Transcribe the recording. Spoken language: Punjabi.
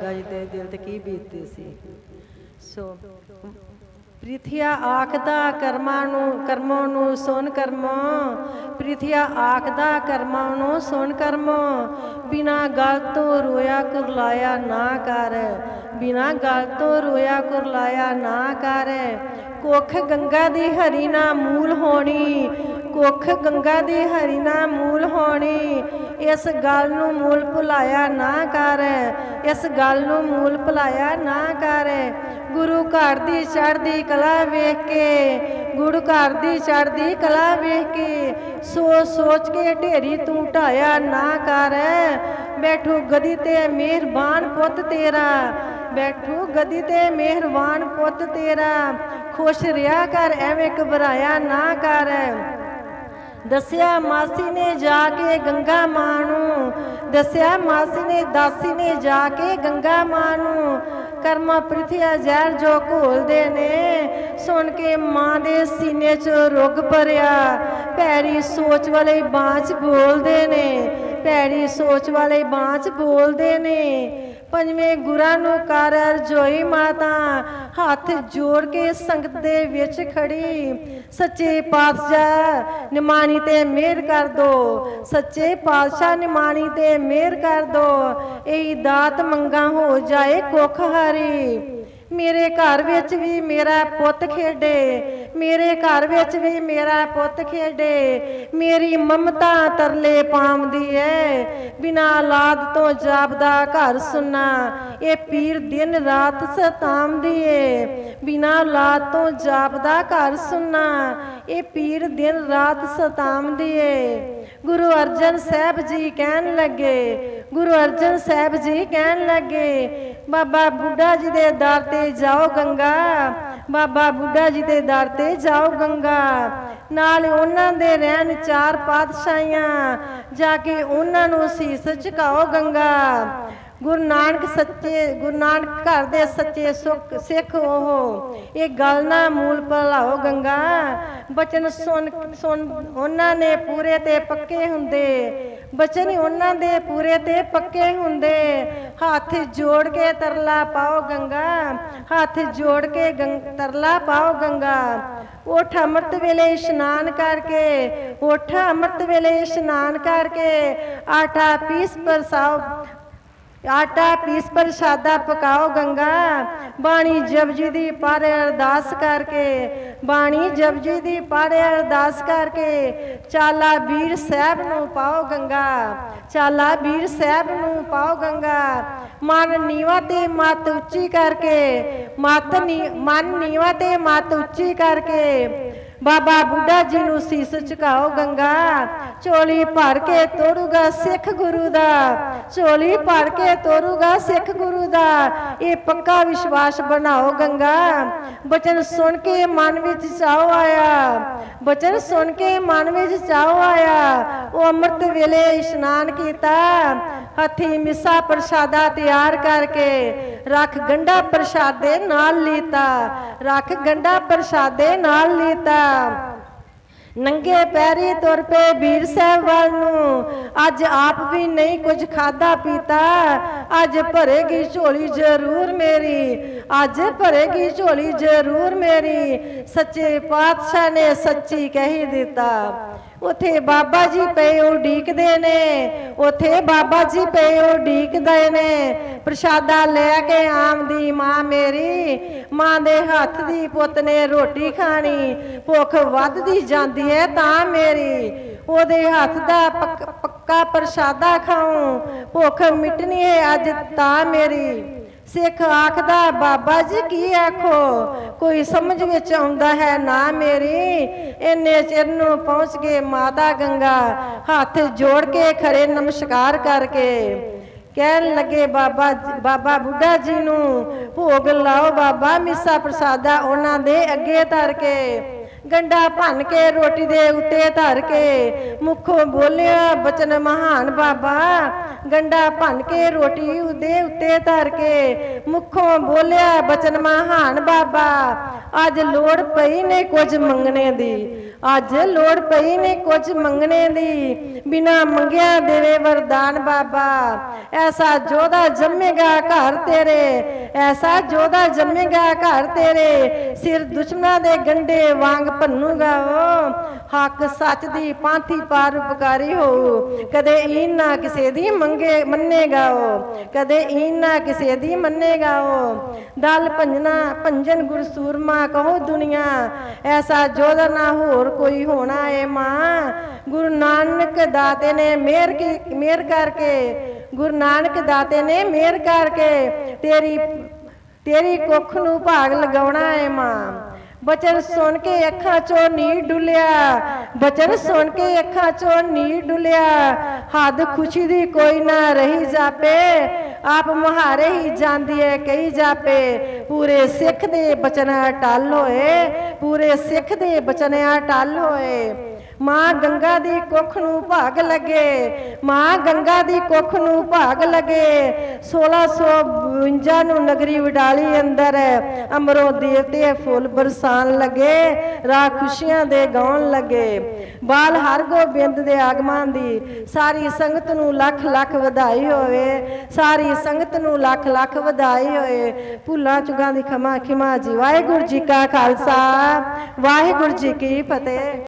ਗੰਗਾ ਜੀ ਦੇ ਦਿਲ ਤੇ ਕੀ ਬੀਤਦੀ ਸੀ। ਸੋ, ਪ੍ਰੀਥਿਆ ਆਖਦਾ ਕਰਮਾਂ ਨੂੰ, ਕਰਮੋਂ ਨੂੰ ਸੁਣ ਕਰਮੋ, ਪ੍ਰੀਥਿਆ ਆਖਦਾ ਕਰਮਾਂ ਨੂੰ ਸੁਣ ਕਰਮੋ, ਬਿਨਾ ਗਲ ਤੋਂ ਰੋਇਆ ਕੁਰਲਾਇਆ ਨਾ ਕਰ, ਬਿਨਾ ਗਲ ਤੋਂ ਰੋਇਆ ਕੁਰਲਾਇਆ ਨਾ ਕਰ, ਕੁੱਖ ਗੰਗਾ ਦੀ ਹਰੀ ਨਾ ਮੂਲ ਹੋਣੀ ਕੁੱਖ ਗੰਗਾ ਦੀ ਹਰੀ ਨਾ ਮੂਲ ਹੋਣੀ। ਇਸ ਗੱਲ ਨੂੰ ਮੂਲ ਭੁਲਾਇਆ ਨਾ ਕਰ। ਇਸ ਗੱਲ ਨੂੰ ਮੂਲ ਭੁਲਾਇਆ ਨਾ ਕਰ। ਗੁਰੂ ਘਰ ਦੀ ਚੜ੍ਹਦੀ ਕਲਾ ਵੇਖ ਕੇ, ਗੁਰੂ ਘਰ ਦੀ ਚੜ੍ਹਦੀ ਕਲਾ ਵੇਖ ਕੇ, ਸੋਚ ਸੋਚ ਕੇ ਢੇਰੀ ਤੂੰ ਢਾਇਆ ਨਾ ਕਰ। ਬੈਠੋ ਗਦੀ ਤੇ ਮਿਹਰਬਾਨ ਪੁੱਤ ਤੇਰਾ। ਬੈਠੂ ਗਦੀ ਤੇ ਮਿਹਰਬਾਨ ਪੁੱਤ ਤੇਰਾ। ਖੁਸ਼ ਰਿਹਾ ਕਰ, ਐਵੇਂ ਘਬਰਾਇਆ ਨਾ ਕਰ। ਦੱਸਿਆ ਮਾਸੀ ਨੇ ਜਾ ਕੇ ਗੰਗਾ ਮਾਂ ਨੂੰ, ਦੱਸਿਆ ਮਾਸੀ ਨੇ, ਦਾਸੀ ਨੇ ਜਾ ਕੇ ਗੰਗਾ ਮਾਂ ਨੂੰ। ਕਰਮਾ ਪ੍ਰਿਥਿਆ ਜ਼ਹਿਰ ਜੋ ਘੋਲਦੇ ਨੇ, ਸੁਣ ਕੇ ਮਾਂ ਦੇ ਸੀਨੇ 'ਚ ਰੁਗ ਭਰਿਆ। ਪੈਰੀ ਸੋਚ ਵਾਲੇ ਬਾਂਚ ਬੋਲਦੇ ਨੇ ਪੈਰੀ ਸੋਚ ਵਾਲੇ ਬਾਂਚ ਬੋਲਦੇ ਨੇ। ਪੰਜਵੇਂ ਗੁਰਾਂ ਨੂੰ ਕਰ ਅਰਜੋਈ ਮਾਤਾ, ਹੱਥ ਜੋੜ ਕੇ ਸੰਗਤ ਦੇ ਵਿੱਚ ਖੜੀ। ਸੱਚੇ ਪਾਤਸ਼ਾਹ, ਨਿਮਾਣੀ ਤੇ ਮਿਹਰ ਕਰ ਦੋ। ਸੱਚੇ ਪਾਤਸ਼ਾਹ, ਨਿਮਾਣੀ ਤੇ ਮਿਹਰ ਕਰ ਦੋ। ਇਹ ਦਾਤ ਮੰਗਾ ਹੋ ਜਾਏ ਕੁੱਖ ਹਾਰੀ। ਮੇਰੇ ਘਰ ਵਿੱਚ ਵੀ ਮੇਰਾ ਪੁੱਤ ਖੇਡੇ। ਮੇਰੇ ਘਰ ਵਿੱਚ ਵੀ ਮੇਰਾ ਪੁੱਤ ਖੇਡੇ, ਮੇਰੀ ਮਮਤਾ ਤਰਲੇ ਪਾਉਂਦੀ ਐ। ਬਿਨਾ ਲਾਦ ਤੋਂ ਜਾਪਦਾ ਘਰ ਸੁਨਾ, ਇਹ ਪੀਰ ਦਿਨ ਰਾਤ ਸਤਾਉਂਦੀ ਏ। ਬਿਨਾ ਲਾਦ ਤੋਂ ਜਾਪਦਾ ਘਰ ਸੁਨਾ, ਇਹ ਪੀਰ ਦਿਨ ਰਾਤ ਸਤਾਉਂਦੀ ਏ। ਗੁਰੂ ਅਰਜਨ ਸਾਹਿਬ ਜੀ ਕਹਿਣ ਲੱਗੇ, ਗੁਰੂ ਅਰਜਨ ਸਾਹਿਬ ਜੀ ਕਹਿਣ ਲੱਗੇ, ਬਾਬਾ ਬੁੱਢਾ ਜੀ ਦੇ ਦਰ ਤੇ ਜਾਓ ਗੰਗਾ। ਬਾਬਾ ਬੁੱਢਾ ਜੀ ਦੇ ਦਰ ਤੇ ਜਾਓ ਗੰਗਾ। ਨਾਲ ਉਹਨਾਂ ਦੇ ਰਹਿਣ ਚਾਰ ਪਾਤਸ਼ਾਹੀਆਂ, ਜਾ ਕੇ ਉਹਨਾਂ ਨੂੰ ਸੀਸ ਝੁਕਾਓ ਗੰਗਾ। ਗੁਰੂ ਨਾਨਕ ਸੱਚੇ, ਗੁਰੂ ਨਾਨਕ ਘਰ ਦੇ ਸੱਚੇ ਸੁਖ, ਸਿੱਖ ਉਹ। ਇਹ ਗੱਲ ਨਾ ਮੂਲ ਭਲਾਓ ਗੰਗਾ। ਬਚਨ ਸੁਣ ਸੁਣ, ਉਹਨਾਂ ਨੇ ਪੂਰੇ ਤੇ ਪੱਕੇ ਹੁੰਦੇ। ਬਚਨ ਹੀ ਉਹਨਾਂ ਦੇ ਪੂਰੇ ਤੇ ਪੱਕੇ ਹੁੰਦੇ। ਹੱਥ ਜੋੜ ਕੇ ਤਰਲਾ ਪਾਓ ਗੰਗਾ, ਹੱਥ ਜੋੜ ਕੇ ਗੰਗ- ਤਰਲਾ ਪਾਓ ਗੰਗਾ। ਉਠ ਅੰਮ੍ਰਿਤ ਵੇਲੇ ਇਸ਼ਨਾਨ ਕਰਕੇ, ਉਠ ਅੰਮ੍ਰਿਤ ਵੇਲੇ ਇਸ਼ਨਾਨ ਕਰਕੇ, ਆਟਾ ਪੀਸ ਪਰਸਾਓ ਆਟਾ ਪੀਸ ਪ੍ਰਸ਼ਾਦਾ ਪਕਾਓ ਗੰਗਾ। ਬਾਣੀ ਜਪਜੀ ਦੀ ਪੜ੍ਹ ਅਰਦਾਸ ਕਰਕੇ, ਬਾਣੀ ਜਪਜੀ ਦੀ ਪੜ੍ਹ ਅਰਦਾਸ ਕਰਕੇ ਚਾਲਾ ਵੀਰ ਸਾਹਿਬ ਨੂੰ ਪਾਓ ਗੰਗਾ। ਚਾਲਾ ਵੀਰ ਸਾਹਿਬ ਨੂੰ ਪਾਓ ਗੰਗਾ। ਮਨ ਨੀਵਾ ਤੇ ਮਤ ਉੱਚੀ ਕਰਕੇ, ਮਤ ਨੀ, ਮਨ ਨੀਵਾ ਤੇ ਮਤ ਉੱਚੀ ਕਰਕੇ ਬਾਬਾ ਬੁੱਢਾ ਜੀ ਨੂੰ ਸੀਸ ਝੁਕਾਓ ਗੰਗਾ। ਝੋਲੀ ਭਰ ਕੇ ਤੋਰੂਗਾ ਸਿੱਖ ਗੁਰੂ ਦਾ। ਝੋਲੀ ਭਰ ਕੇ ਤੋਰੂਗਾ ਸਿੱਖ ਗੁਰੂ ਦਾ। ਇਹ ਪੱਕਾ ਵਿਸ਼ਵਾਸ ਬਣਾਓ ਗੰਗਾ। ਬਚਨ ਸੁਣ ਕੇ ਮਨ ਵਿੱਚ ਚਾਉ ਆਇਆ। ਬਚਨ ਸੁਣ ਕੇ ਮਨ ਵਿੱਚ ਚਾਉ ਆਇਆ। ਉਹ ਅੰਮ੍ਰਿਤ ਵੇਲੇ ਇਸ਼ਨਾਨ ਕੀਤਾ। ਹੱਥੀ ਮਿੱਸਾ ਪ੍ਰਸ਼ਾਦਾ ਤਿਆਰ ਕਰਕੇ ਰੱਖ ਗੰਡਾ ਪ੍ਰਸ਼ਾਦੇ ਨਾਲ ਲੀਤਾ, ਰੱਖ ਗੰਡਾ ਪ੍ਰਸ਼ਾਦੇ ਨਾਲ ਲੀਤਾ। ਨੰਗੇ ਪੈਰੀ ਤੁਰ ਪਏ ਵੀਰ ਸਾਹਿਬ ਵੱਲ ਨੂੰ, ਅੱਜ ਆਪ ਵੀ ਨਹੀਂ ਕੁਝ ਖਾਦਾ ਪੀਤਾ, ਅੱਜ ਭਰੇਗੀ ਝੋਲੀ ਜ਼ਰੂਰ ਮੇਰੀ, ਅੱਜ ਭਰੇਗੀ ਝੋਲੀ ਜ਼ਰੂਰ ਮੇਰੀ, ਸੱਚੇ ਪਾਤਸ਼ਾਹ ਨੇ ਸੱਚੀ ਕਹੀ ਦਿੱਤਾ। ਉਥੇ ਬਾਬਾ ਜੀ ਪਏ ਉਡੀਕਦੇ ਨੇ। ਉਥੇ ਬਾਬਾ ਜੀ ਪਏ ਉਡੀਕਦੇ ਨੇ। ਪ੍ਰਸ਼ਾਦਾ ਲੈ ਕੇ ਆਮਦੀ ਮਾਂ ਮੇਰੀ, ਮਾਂ ਦੇ ਹੱਥ ਦੀ ਪੁੱਤ ਨੇ ਰੋਟੀ ਖਾਣੀ, ਭੁੱਖ ਵੱਧਦੀ ਜਾਂਦੀ ਹੈ ਤਾਂ ਮੇਰੀ। ਉਹਦੇ ਹੱਥ ਦਾ ਪੱਕ- ਪੱਕਾ ਪ੍ਰਸ਼ਾਦਾ ਖਾਉ, ਭੁੱਖ ਮਿਟਣੀ ਹੈ ਅੱਜ ਤਾਂ ਮੇਰੀ। ਸਿੱਖ ਆਖਦਾ, ਬਾਬਾ ਜੀ, ਕੀ ਆਖੋ? ਕੋਈ ਸਮਝ ਵਿੱਚ ਆਉਂਦਾ ਹੈ ਨਾ ਮੇਰੀ? ਇੰਨੇ ਚਿਰ ਨੂੰ ਪਹੁੰਚ ਗਏ ਮਾਤਾ ਗੰਗਾ, ਹੱਥ ਜੋੜ ਕੇ ਖੜੇ ਨਮਸਕਾਰ ਕਰਕੇ। ਕਹਿਣ ਲੱਗੇ, ਬਾਬਾ ਬਾਬਾ ਬੁੱਢਾ ਜੀ ਨੂੰ ਭੋਗ ਲਾਓ, ਬਾਬਾ ਮਿੱਸਾ ਪ੍ਰਸਾਦਾ ਉਹਨਾਂ ਦੇ ਅੱਗੇ ਧਰ ਕੇ। ਗੰਡਾ ਭੰਨ ਕੇ, ਰੋਟੀ ਦੇ ਉੱਤੇ ਧਰ ਕੇ। ਮੁਖੋਂ ਬੋਲਿਆ, ਬਚਨ ਮਹਾਨ ਬਾਬਾ ਗੰਡਾ ਭੰਨ ਕੇ ਰੋਟੀ ਉਹਦੇ ਉੱਤੇ ਧਰ ਕੇ ਮੁਖੋਂ ਬੋਲਿਆ, ਬਚਨ ਮਹਾਨ ਬਾਬਾ, ਅੱਜ ਲੋੜ ਪਈ ਨੇ ਕੁਝ ਮੰਗਣੇ ਦੀ, ਅੱਜ ਲੋੜ ਪਈ ਨੇ ਕੁਝ ਮੰਗਣੇ ਦੀ, ਬਿਨਾ ਮੰਗਿਆ ਦੇਵੇ ਵਰਦਾਨ ਬਾਬਾ, ਐਸਾ ਜੋਦਾ ਜੰਮੇਗਾ ਘਰ ਤੇਰੇ, ਐਸਾ ਜੋਦਾ ਜੰਮੇਗਾ ਘਰ ਤੇਰੇ, ਸਿਰ ਦੁਸ਼ਮਣਾਂ ਦੇ ਗੰਡੇ ਵਾਂਗ ਭੰਨੂਗਾ ਉਹ, ਹੱਕ ਸੱਚ ਦੀ ਪਾਂਥੀ ਪਾਰ ਉਪਕਾਰੀ ਹੋ ਕਦੇ ਈਨ ਨਾ ਕਿਸੇ ਦੀ ਮੰਗ ਮੰਨੇਗਾ ਉਹ ਕਦੇ ਈਨ ਨਾ ਕਿਸੇ ਦੀ ਮੰਨੇਗਾ ਉਹ ਦਲ ਭੰਜਨਾ ਭੰਜਨ ਗੁਰ ਸੂਰਮਾ ਕਹੋ ਦੁਨੀਆ, ਐਸਾ ਜੋਧਾ ਨਾ ਹੋਰ ਕੋਈ ਹੋਣਾ ਏ ਮਾਂ। ਗੁਰੂ ਨਾਨਕ ਦਾਤੇ ਨੇ ਮਿਹਰ ਕੀ, ਮਿਹਰ ਕਰਕੇ, ਗੁਰੂ ਨਾਨਕ ਦਾਤੇ ਨੇ ਮਿਹਰ ਕਰਕੇ ਤੇਰੀ ਤੇਰੀ ਕੁੱਖ ਨੂੰ ਭਾਗ ਲਗਾਉਣਾ ਏ ਮਾਂ। ਬਚਨ ਸੁਣ ਕੇ ਅੱਖਾਂ ਚੋਂ ਨੀ ਡੁੱਲਿਆ। ਬਚਨ ਸੁਣ ਕੇ ਅੱਖਾਂ ਚੋਂ ਨੀ ਡੁੱਲਿਆ। ਹੱਦ ਖੁਸ਼ੀ ਦੀ ਕੋਈ ਨਾ ਰਹੀ ਜਾਪੇ। ਆਪ ਮੁਹਾਰੇ ਹੀ ਜਾਂਦੀ ਏ ਕਹੀ ਜਾਪੇ। ਪੂਰੇ ਸਿੱਖ ਦੇ ਬਚਨ ਅਟਲ ਹੋਏ। ਪੂਰੇ ਸਿੱਖ ਦੇ ਬਚਨ ਅਟਲ ਹੋਏ। ਮਾਂ ਗੰਗਾ ਦੀ ਕੁੱਖ ਨੂੰ ਭਾਗ ਲੱਗੇ, ਮਾਂ ਗੰਗਾ ਦੀ ਕੁੱਖ ਨੂੰ ਭਾਗ ਲੱਗੇ। 1652 ਨੂੰ ਨਗਰੀ ਵਿਡਾਲੀ ਅੰਦਰ ਅਮਰੋ ਦੇਵਤੇ ਫੁੱਲ ਬਰਸਾਨ ਲੱਗੇ, ਰਾਹ ਖੁਸ਼ੀਆਂ ਦੇ ਗਾਉਣ ਲੱਗੇ। ਬਾਲ ਹਰਗੋਬਿੰਦ ਦੇ ਆਗਮਨ ਦੀ ਸਾਰੀ ਸੰਗਤ ਨੂੰ ਲੱਖ ਲੱਖ ਵਧਾਈ ਹੋਵੇ, ਸਾਰੀ ਸੰਗਤ ਨੂੰ ਲੱਖ ਲੱਖ ਵਧਾਈ ਹੋਏ ਭੁੱਲਾਂ ਚੁਗਾਂ ਦੀ ਖਮਾ ਖਿਮਾ ਜੀ। ਵਾਹਿਗੁਰੂ ਜੀ ਕਾ ਖਾਲਸਾ, ਵਾਹਿਗੁਰੂ ਜੀ ਕੀ ਫਤਿਹ।